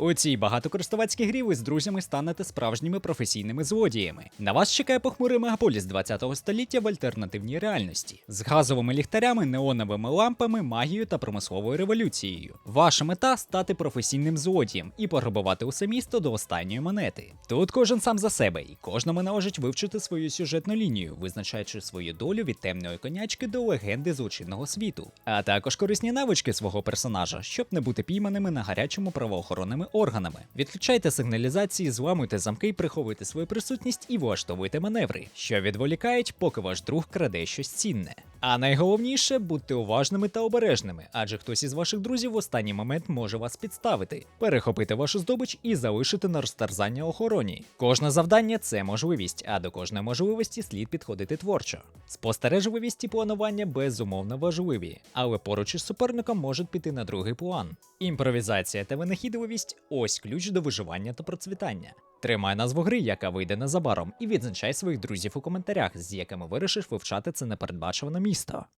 У цій багатокористувацькій грі ви з друзями станете справжніми професійними злодіями. На вас чекає похмурий мегаполіс 20-го століття в альтернативній реальності з газовими ліхтарями, неоновими лампами, магією та промисловою революцією. Ваша мета стати професійним злодієм і пограбувати усе місто до останньої монети. Тут кожен сам за себе, і кожному належить вивчити свою сюжетну лінію, визначаючи свою долю від темної конячки до легенди злочинного світу, а також корисні навички свого персонажа, щоб не бути пійманими на гарячому правоохоронними органами. Відключайте сигналізації, зламуйте замки, приховуйте свою присутність і влаштовуйте маневри, що відволікають, поки ваш друг краде щось цінне. А найголовніше будьте уважними та обережними, адже хтось із ваших друзів в останній момент може вас підставити, перехопити вашу здобич і залишити на розтерзання охороні. Кожне завдання це можливість, а до кожної можливості слід підходити творчо. Спостережливість і планування безумовно важливі, але поруч із суперником можуть піти на другий план. Імпровізація та винахідливість ось ключ до виживання та процвітання. Тримай назву гри, яка вийде незабаром, і відзначай своїх друзів у коментарях, з якими вирішиш вивчати це непередбачуване місто.